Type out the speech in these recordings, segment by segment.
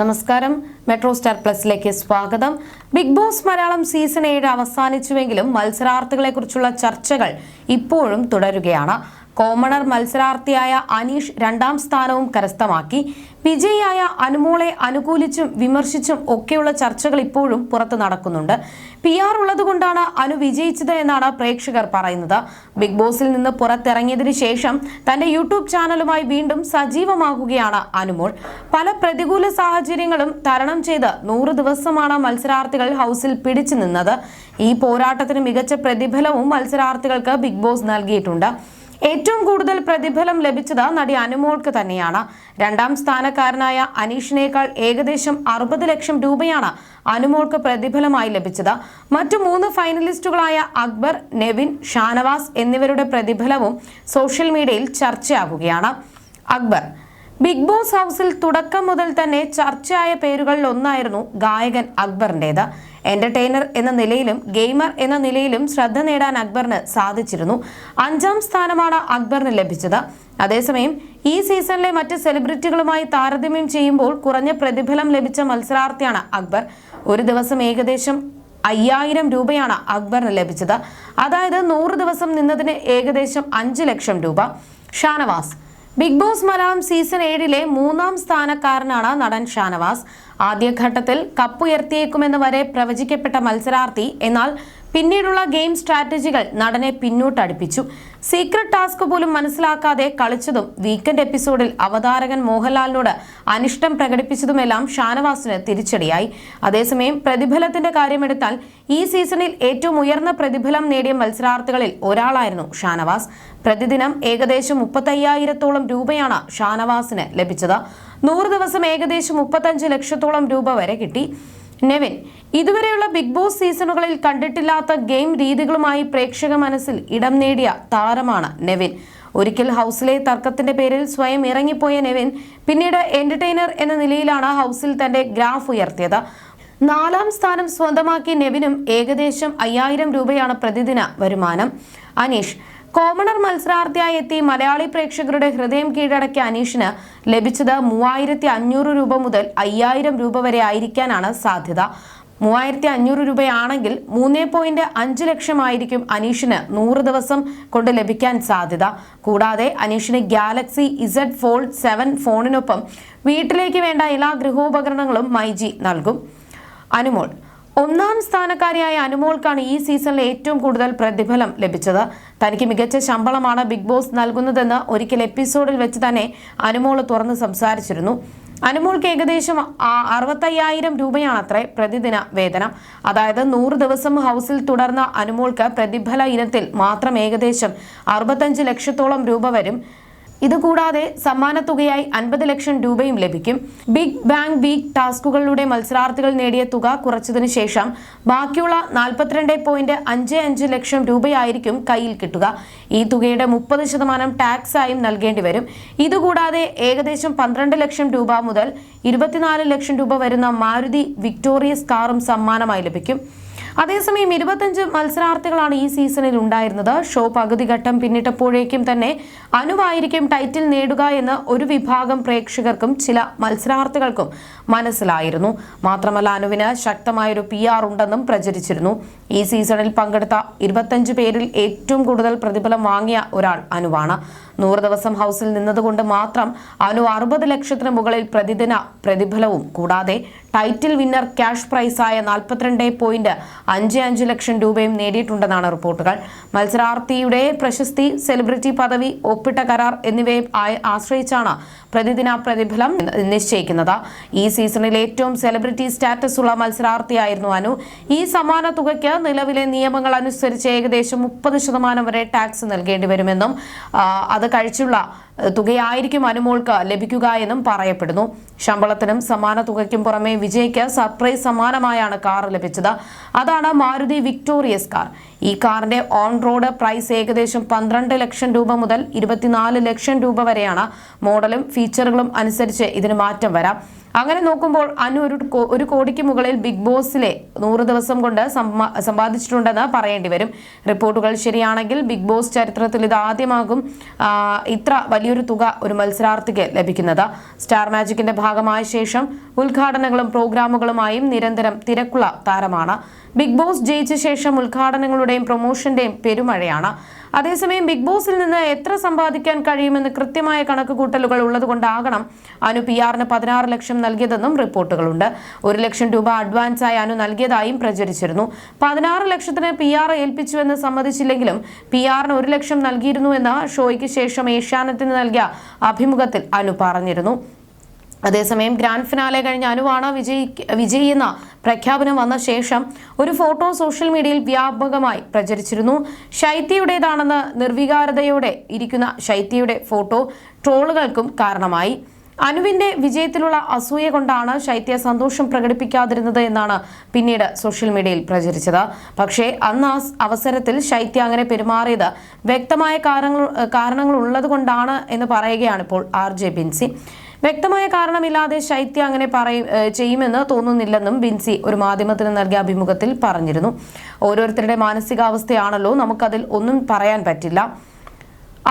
നമസ്കാരം. Metro star പ്ലസിലേക്ക് സ്വാഗതം. Big boss Malayalam season ഏഴ് അവസാനിച്ചുവെങ്കിലും മത്സരാർത്ഥികളെക്കുറിച്ചുള്ള ചർച്ചകൾ ഇപ്പോഴും തുടരുകയാണ്. കോമണർ മത്സരാർത്ഥിയായ അനീഷ് രണ്ടാം സ്ഥാനവും കരസ്ഥമാക്കി. വിജയിയായ അനുമോളെ അനുകൂലിച്ചും വിമർശിച്ചും ഒക്കെയുള്ള ചർച്ചകൾ ഇപ്പോഴും പുറത്തു നടക്കുന്നുണ്ട്. പി ആർ ഉള്ളതുകൊണ്ടാണ് അനു വിജയിച്ചത് എന്നാണ് പ്രേക്ഷകർ പറയുന്നത്. ബിഗ് ബോസിൽ നിന്ന് പുറത്തിറങ്ങിയതിന് ശേഷം തന്റെ യൂട്യൂബ് ചാനലുമായി വീണ്ടും സജീവമാകുകയാണ് അനുമോൾ. പല പ്രതികൂല സാഹചര്യങ്ങളും തരണം ചെയ്ത് നൂറ് ദിവസമാണ് മത്സരാർത്ഥികൾ ഹൗസിൽ പിടിച്ചു നിന്നത്. ഈ പോരാട്ടത്തിന് മികച്ച പ്രതിഫലവും മത്സരാർത്ഥികൾക്ക് ബിഗ് ബോസ് നൽകിയിട്ടുണ്ട്. ഏറ്റവും കൂടുതൽ പ്രതിഫലം ലഭിച്ചത് നടി അനുമോൾക്ക് തന്നെയാണ്. രണ്ടാം സ്ഥാനക്കാരനായ അനീഷിനേക്കാൾ ഏകദേശം അറുപത് ലക്ഷം രൂപയാണ് അനുമോൾക്ക് പ്രതിഫലമായി ലഭിച്ചത്. മറ്റു മൂന്ന് ഫൈനലിസ്റ്റുകളായ അക്ബർ നെവിൻ ഷാനവാസ് എന്നിവരുടെ പ്രതിഫലവും സോഷ്യൽ മീഡിയയിൽ ചർച്ചയാകുകയാണ് അക്ബർ ബിഗ് ബോസ് ഹൗസിൽ തുടക്കം മുതൽ തന്നെ ചർച്ചയായ പേരുകളിൽ ഒന്നായിരുന്നു ഗായകൻ അക്ബറിന്റേത്. എന്റർടൈനർ എന്ന നിലയിലും ഗെയിമർ എന്ന നിലയിലും ശ്രദ്ധ നേടാൻ അക്ബറിന് സാധിച്ചിരുന്നു. അഞ്ചാം സ്ഥാനമാണ് അക്ബറിന് ലഭിച്ചത്. അതേസമയം ഈ സീസണിലെ മറ്റ് സെലിബ്രിറ്റികളുമായി താരതമ്യം ചെയ്യുമ്പോൾ കുറഞ്ഞ പ്രതിഫലം ലഭിച്ച മത്സരാർത്ഥിയാണ് അക്ബർ. ഒരു ദിവസം ഏകദേശം അയ്യായിരം രൂപയാണ് അക്ബറിന് ലഭിച്ചത്. അതായത് നൂറ് ദിവസം നിന്നതിന് ഏകദേശം അഞ്ച് ലക്ഷം രൂപ. Shanavas big boss Malayalam season ഏഴിലെ മൂന്നാം സ്ഥാനക്കാരനാണ് നടൻ ഷാനവാസ്. ആദ്യഘട്ടത്തിൽ കപ്പുയർത്തിയേക്കുമെന്ന് വരെ പ്രവചിക്കപ്പെട്ട മത്സരാർത്ഥി എന്നാൽ പിന്നീടുള്ള ഗെയിം സ്ട്രാറ്റജികൾ നടനെ പിന്നോട്ടടുപ്പിച്ചു. സീക്രട്ട് ടാസ്ക് പോലും മനസ്സിലാക്കാതെ കളിച്ചതും വീക്കെൻഡ് എപ്പിസോഡിൽ അവതാരകൻ മോഹൻലാലിനോട് അനിഷ്ടം പ്രകടിപ്പിച്ചതുമെല്ലാം ഷാനവാസിന് തിരിച്ചടിയായി. അതേസമയം പ്രതിഫലത്തിന്റെ കാര്യമെടുത്താൽ ഈ സീസണിൽ ഏറ്റവും ഉയർന്ന പ്രതിഫലം നേടിയ മത്സരാർത്ഥികളിൽ ഒരാളായിരുന്നു ഷാനവാസ്. പ്രതിദിനം ഏകദേശം മുപ്പത്തയ്യായിരത്തോളം രൂപയാണ് ഷാനവാസിന് ലഭിച്ചത്. നൂറ് ദിവസം ഏകദേശം മുപ്പത്തഞ്ച് ലക്ഷത്തോളം രൂപ വരെ കിട്ടി. നെവിൻ ഇതുവരെയുള്ള ബിഗ് ബോസ് സീസണുകളിൽ കണ്ടിട്ടില്ലാത്ത ഗെയിം രീതികളുമായി പ്രേക്ഷക മനസ്സിൽ ഇടം നേടിയ താരമാണ് നെവിൻ. ഒരിക്കൽ ഹൗസിലെ തർക്കത്തിന്റെ പേരിൽ സ്വയം ഇറങ്ങിപ്പോയ നെവിൻ പിന്നീട് എന്റർടൈനർ എന്ന നിലയിലാണ് ഹൗസിൽ തന്റെ ഗ്രാഫ് ഉയർത്തിയത്. നാലാം സ്ഥാനം സ്വന്തമാക്കിയ നെവിനും ഏകദേശം അയ്യായിരം രൂപയാണ് പ്രതിദിന വരുമാനം. അനീഷ് കോമണർ മത്സരാർത്ഥിയായി എത്തി മലയാളി പ്രേക്ഷകരുടെ ഹൃദയം കീഴടക്കിയ അനീഷിന് ലഭിച്ചത് മൂവായിരത്തി അഞ്ഞൂറ് രൂപ മുതൽ അയ്യായിരം രൂപ വരെ ആയിരിക്കാനാണ് സാധ്യത. മൂവായിരത്തി അഞ്ഞൂറ് രൂപയാണെങ്കിൽ മൂന്ന് പോയിന്റ് അഞ്ച് ലക്ഷമായിരിക്കും അനീഷിന് നൂറ് ദിവസം കൊണ്ട് ലഭിക്കാൻ സാധ്യത. കൂടാതെ അനീഷിന് ഗാലക്സി ഇസഡ് ഫോൾഡ് സെവൻ ഫോണിനൊപ്പം വീട്ടിലേക്ക് വേണ്ട എല്ലാ ഗൃഹോപകരണങ്ങളും മൈജി നൽകും. അനുമോൾ ഒന്നാം സ്ഥാനക്കാരിയായ അനുമോൾക്കാണ് ഈ സീസണിൽ ഏറ്റവും കൂടുതൽ പ്രതിഫലം ലഭിച്ചത്. തനിക്ക് മികച്ച ശമ്പളമാണ് ബിഗ് ബോസ് നൽകുന്നതെന്ന് ഒരിക്കൽ എപ്പിസോഡിൽ വെച്ച് തന്നെ അനുമോൾ തുറന്ന് സംസാരിച്ചിരുന്നു. അനുമോൾക്ക് ഏകദേശം അറുപത്തയ്യായിരം രൂപയാണ് അത്രേ പ്രതിദിന വേതനം. അതായത് നൂറ് ദിവസം ഹൗസിൽ തുടർന്ന അനുമോൾക്ക് പ്രതിഫല ഇനത്തിൽ മാത്രം ഏകദേശം അറുപത്തഞ്ച് ലക്ഷത്തോളം രൂപ വരും. ഇതുകൂടാതെ സമ്മാനത്തുകയായി അൻപത് ലക്ഷം രൂപയും ലഭിക്കും. ബിഗ് ബാങ് വീക്ക് ടാസ്കുകളിലൂടെ മത്സരാർത്ഥികൾ നേടിയ തുക കുറച്ചതിനു ശേഷം ബാക്കിയുള്ള നാൽപ്പത്തിരണ്ട് പോയിന്റ് അഞ്ച് അഞ്ച് ലക്ഷം രൂപയായിരിക്കും കയ്യിൽ കിട്ടുക. ഈ തുകയുടെ മുപ്പത് ശതമാനം ടാക്സ് ആയും നൽകേണ്ടി വരും. ഇതുകൂടാതെ ഏകദേശം പന്ത്രണ്ട് ലക്ഷം രൂപ മുതൽ ഇരുപത്തിനാല് ലക്ഷം രൂപ വരുന്ന മാരുതി വിക്ടോറിയസ് കാറും സമ്മാനമായി ലഭിക്കും. അതേസമയം ഇരുപത്തഞ്ച് മത്സരാർത്ഥികളാണ് ഈ സീസണിൽ ഉണ്ടായിരുന്നത്. ഷോ പകുതി ഘട്ടം പിന്നിട്ടപ്പോഴേക്കും തന്നെ അനുവായിരിക്കും ടൈറ്റിൽ നേടുക എന്ന് ഒരു വിഭാഗം പ്രേക്ഷകർക്കും ചില മത്സരാർത്ഥികൾക്കും മനസ്സിലായിരുന്നു. മാത്രമല്ല അനുവിന് ശക്തമായൊരു പി ആർ ഉണ്ടെന്നും പ്രചരിച്ചിരുന്നു. ഈ സീസണിൽ പങ്കെടുത്ത ഇരുപത്തഞ്ച് പേരിൽ ഏറ്റവും കൂടുതൽ പ്രതിഫലം വാങ്ങിയ ഒരാൾ അനുവാണ്. നൂറ് ദിവസം ഹൗസിൽ നിന്നതുകൊണ്ട് മാത്രം അവന് അറുപത് ലക്ഷത്തിന് മുകളിൽ പ്രതിദിന പ്രതിഫലവും കൂടാതെ ടൈറ്റിൽ വിന്നർ ക്യാഷ് പ്രൈസായ നാൽപ്പത്തിരണ്ട് പോയിന്റ് അഞ്ച് അഞ്ച് ലക്ഷം രൂപയും നേടിയിട്ടുണ്ടെന്നാണ് റിപ്പോർട്ടുകൾ. മത്സരാർത്ഥിയുടെ പ്രശസ്തി സെലിബ്രിറ്റി പദവി ഒപ്പിട്ട കരാർ എന്നിവയെ ആശ്രയിച്ചാണ് പ്രതിദിന പ്രതിഫലം നിശ്ചയിക്കുന്നത്. ഈ സീസണിൽ ഏറ്റവും സെലിബ്രിറ്റി സ്റ്റാറ്റസ് ഉള്ള മത്സരാർത്ഥിയായിരുന്നു അനു. ഈ സമാന തുകയ്ക്ക് നിലവിലെ നിയമങ്ങൾ അനുസരിച്ച് ഏകദേശം മുപ്പത് ശതമാനം വരെ ടാക്സ് നൽകേണ്ടി വരുമെന്നും ആ, അത് കഴിച്ചുള്ള തുകയായിരിക്കും അനുമോൾക്ക് ലഭിക്കുക എന്നും പറയപ്പെടുന്നു. ശമ്പളത്തിനും സമാന തുകയ്ക്കും പുറമെ വിജയ്ക്ക് സർപ്രൈസ് സമ്മാനമായാണ് കാർ ലഭിച്ചത്. അതാണ് മാരുതി വിക്ടോറിയസ് കാർ. ഈ കാറിന്റെ ഓൺ റോഡ് പ്രൈസ് ഏകദേശം പന്ത്രണ്ട് ലക്ഷം രൂപ മുതൽ ഇരുപത്തിനാല് ലക്ഷം രൂപ വരെയാണ് മോഡലും ഫീച്ചറുകളും അനുസരിച്ച് ഇതിന് മാറ്റം വരാം. അങ്ങനെ നോക്കുമ്പോൾ അനു ഒരു ഒരു കോടിക്ക് മുകളിൽ ബിഗ് ബോസിലെ നൂറ് ദിവസം കൊണ്ട് സമ്പാദിച്ചിട്ടുണ്ടെന്ന് പറയേണ്ടി വരും. റിപ്പോർട്ടുകൾ ശരിയാണെങ്കിൽ ബിഗ് ബോസ് ചരിത്രത്തിൽ ഇത് ആദ്യമാകും. ഇത്ര വലിയൊരു വലിയൊരു തുക ഒരു മത്സരാർത്ഥിക്ക് ലഭിക്കുന്നത്. സ്റ്റാർ മാജിക്കിന്റെ ഭാഗമായ ശേഷം ഉദ്ഘാടനങ്ങളും പ്രോഗ്രാമുകളുമായും നിരന്തരം തിരക്കുള്ള താരമാണ്. ബിഗ് ബോസ് ജയിച്ച ശേഷം ഉദ്ഘാടനങ്ങളുടെയും പ്രൊമോഷന്റെയും പെരുമഴയാണ്. അതേസമയം ബിഗ് ബോസിൽ നിന്ന് എത്ര സമ്പാദിക്കാൻ കഴിയുമെന്ന് കൃത്യമായ കണക്കുകൂട്ടലുകൾ ഉള്ളതുകൊണ്ടാകണം അനു പി ആറിന് പതിനാറ് ലക്ഷം നൽകിയതെന്നും റിപ്പോർട്ടുകളുണ്ട്. ഒരു ലക്ഷം രൂപ അഡ്വാൻസായി അനു നൽകിയതായും പ്രചരിച്ചിരുന്നു. പതിനാറ് ലക്ഷത്തിന് പി ആർ ഏൽപ്പിച്ചുവെന്ന് സമ്മതിച്ചില്ലെങ്കിലും പി ആറിന് ഒരു ലക്ഷം നൽകിയിരുന്നുവെന്ന് ഷോയ്ക്ക് ശേഷം ഏഷ്യാനെറ്റിന് നൽകിയ അഭിമുഖത്തിൽ അനു പറഞ്ഞിരുന്നു. അതേസമയം ഗ്രാൻഡ് ഫിനാലെ കഴിഞ്ഞ അനുവാണ വിജയി വിജയി എന്ന പ്രഖ്യാപനം വന്ന ശേഷം ഒരു ഫോട്ടോ സോഷ്യൽ മീഡിയയിൽ വ്യാപകമായി പ്രചരിച്ചിരുന്നു. ശൈത്യയുടേതാണെന്ന് നിർവികാരതയോടെ ഇരിക്കുന്ന ശൈത്യയുടെ ഫോട്ടോ ട്രോളുകൾക്കും കാരണമായി. അനുവിന്റെ വിജയത്തിലുള്ള അസൂയ കൊണ്ടാണ് ശൈത്യ സന്തോഷം പ്രകടിപ്പിക്കാതിരുന്നത് എന്നാണ് പിന്നീട് സോഷ്യൽ മീഡിയയിൽ പ്രചരിച്ചത്. പക്ഷേ അന്ന് ആ അവസരത്തിൽ ശൈത്യ അങ്ങനെ പെരുമാറിയത് വ്യക്തമായ കാരണങ്ങൾ കാരണങ്ങൾ ഉള്ളത് കൊണ്ടാണ് എന്ന് പറയുകയാണ് ഇപ്പോൾ ആർ ജെ ബിൻസി. വ്യക്തമായ കാരണമില്ലാതെ ശൈത്യ അങ്ങനെ പറയും ചെയ്യുമെന്ന് തോന്നുന്നില്ലെന്നും ബിൻസി ഒരു മാധ്യമത്തിന് നൽകിയ അഭിമുഖത്തിൽ പറഞ്ഞിരുന്നു. ഓരോരുത്തരുടെ മാനസികാവസ്ഥയാണല്ലോ നമുക്കതിൽ ഒന്നും പറയാൻ പറ്റില്ല.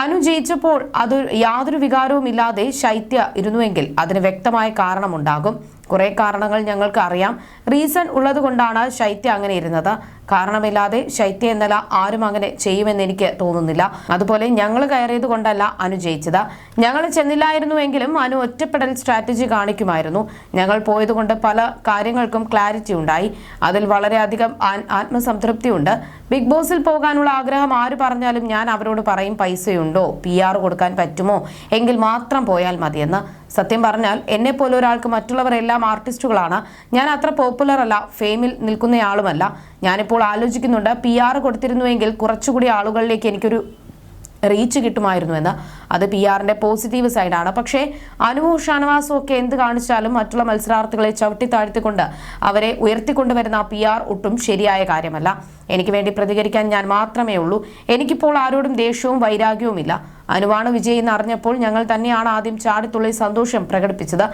അനു ജയിച്ചപ്പോൾ അത് യാതൊരു വികാരവും ഇല്ലാതെ ശൈത്യ ഇരുന്നുവെങ്കിൽ അതിന് വ്യക്തമായ കാരണമുണ്ടാകും. കുറെ കാരണങ്ങൾ ഞങ്ങൾക്ക് അറിയാം. റീസൺ ഉള്ളതുകൊണ്ടാണ് ശൈത്യ അങ്ങനെ ഇരുന്നത്. കാരണമില്ലാതെ ശൈത്യ എന്നല്ല ആരും അങ്ങനെ ചെയ്യുമെന്ന് എനിക്ക് തോന്നുന്നില്ല. അതുപോലെ ഞങ്ങൾ കയറിയത് കൊണ്ടല്ല അനു ജയിച്ചത്. ഞങ്ങൾ ചെന്നില്ലായിരുന്നുവെങ്കിലും അനു ഒറ്റപ്പെടൽ സ്ട്രാറ്റജി കാണിക്കുമായിരുന്നു. ഞങ്ങൾ പോയതുകൊണ്ട് പല കാര്യങ്ങൾക്കും ക്ലാരിറ്റി ഉണ്ടായി. അതിൽ വളരെയധികം ആത്മസംതൃപ്തിയുണ്ട്. ബിഗ് ബോസിൽ പോകാനുള്ള ആഗ്രഹം ആര് പറഞ്ഞാലും ഞാൻ അവരോട് പറയും പൈസയുണ്ടോ? പി ആർ കൊടുക്കാൻ പറ്റുമോ? എങ്കിൽ മാത്രം പോയാൽ മതിയെന്ന്. സത്യം പറഞ്ഞാൽ എന്നെ പോലെ ഒരാൾക്ക് മറ്റുള്ളവരെല്ലാം ആർട്ടിസ്റ്റുകളാണ്. ഞാൻ അത്ര പോപ്പുലർ അല്ല ഫെയിമിൽ നിൽക്കുന്നയാളുമല്ല. ഞാനിപ്പോൾ ആലോചിക്കുന്നുണ്ട് പി ആർ കൊടുത്തിരുന്നുവെങ്കിൽ കുറച്ചുകൂടി ആളുകളിലേക്ക് എനിക്കൊരു റീച്ച് കിട്ടുമായിരുന്നു എന്ന്. അത് പി ആറിന്റെ പോസിറ്റീവ് സൈഡാണ് പക്ഷേ അനുവും ഷാനവാസും ഒക്കെ എന്ത് കാണിച്ചാലും മറ്റുള്ള മത്സരാർത്ഥികളെ ചവിട്ടി താഴ്ത്തിക്കൊണ്ട് അവരെ ഉയർത്തിക്കൊണ്ടുവരുന്ന പി ആർ ഒട്ടും ശരിയായ കാര്യമല്ല. എനിക്ക് വേണ്ടി പ്രതികരിക്കാൻ ഞാൻ മാത്രമേ ഉള്ളൂ. എനിക്കിപ്പോൾ ആരോടും ദേഷ്യവും വൈരാഗ്യവുമില്ല. അനുവാണ് വിജയ് എന്ന് അറിഞ്ഞപ്പോൾ ഞങ്ങൾ തന്നെയാണ് ആദ്യം ചാടിത്തുള്ളി സന്തോഷം പ്രകടിപ്പിച്ചത്.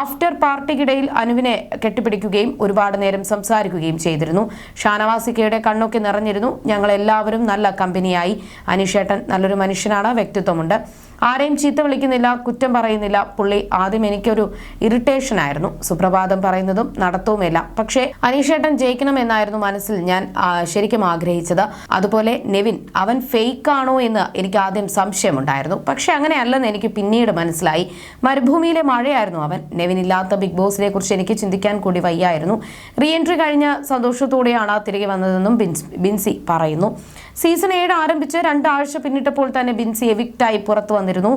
ആഫ്റ്റർ പാർട്ടിക്കിടയിൽ അനുവിനെ കെട്ടിപ്പിടിക്കുകയും ഒരുപാട് നേരം സംസാരിക്കുകയും ചെയ്തിരുന്നു. ഷാനവാസിക്കയുടെ കണ്ണൊക്കെ നിറഞ്ഞിരുന്നു. ഞങ്ങൾ എല്ലാവരും നല്ല കമ്പനിയായി. അനിഷേട്ടൻ നല്ലൊരു മനുഷ്യനാണ് വ്യക്തിത്വമുണ്ട്. ആരെയും ചീത്ത വിളിക്കുന്നില്ല കുറ്റം പറയുന്നില്ല. പുള്ളി ആദ്യം എനിക്കൊരു ഇറിറ്റേഷൻ ആയിരുന്നു. സുപ്രഭാതം പറയുന്നതും നടത്തവുമില്ല. പക്ഷേ അനീഷേട്ടൻ ജയിക്കണമെന്നായിരുന്നു മനസ്സിൽ ഞാൻ ശരിക്കും ആഗ്രഹിച്ചത്. അതുപോലെ നെവിൻ അവൻ ഫേക്ക് ആണോ എന്ന് എനിക്ക് ആദ്യം സംശയമുണ്ടായിരുന്നു. പക്ഷെ അങ്ങനെയല്ലെന്ന് എനിക്ക് പിന്നീട് മനസ്സിലായി. മരുഭൂമിയിലെ മഴയായിരുന്നു അവൻ. നെവിൻ ഇല്ലാത്ത ബിഗ് ബോസിനെ കുറിച്ച് എനിക്ക് ചിന്തിക്കാൻ കൂടി വയ്യായിരുന്നു. റീ എൻട്രി കഴിഞ്ഞ സന്തോഷത്തോടെയാണ് തിരികെ വന്നതെന്നും ബിൻസി പറയുന്നു. സീസൺ ഏഴ് ആരംഭിച്ച് രണ്ടാഴ്ച പിന്നിട്ടപ്പോൾ തന്നെ ബിൻസി എവിക്റ്റായി പുറത്തു വന്നിരുന്നു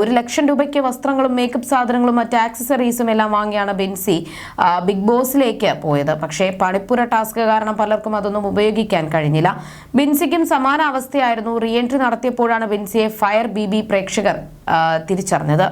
ഒരു ലക്ഷം രൂപയ്ക്ക് വസ്ത്രങ്ങളും മേക്കപ്പ് സാധനങ്ങളും മറ്റ് ആക്സസറീസും എല്ലാം വാങ്ങിയാണ് ബിൻസി ബിഗ് ബോസിലേക്ക് പോയത്. പക്ഷേ പണിപ്പുര ടാസ്ക് കാരണം പലർക്കും അതൊന്നും ഉപയോഗിക്കാൻ കഴിഞ്ഞില്ല. ബിൻസിക്കും സമാന അവസ്ഥയായിരുന്നു. റീ എൻട്രി നടത്തിയപ്പോഴാണ് ബിൻസിയെ ഫയർ ബി പ്രേക്ഷകർ തിരിച്ചറിഞ്ഞത്.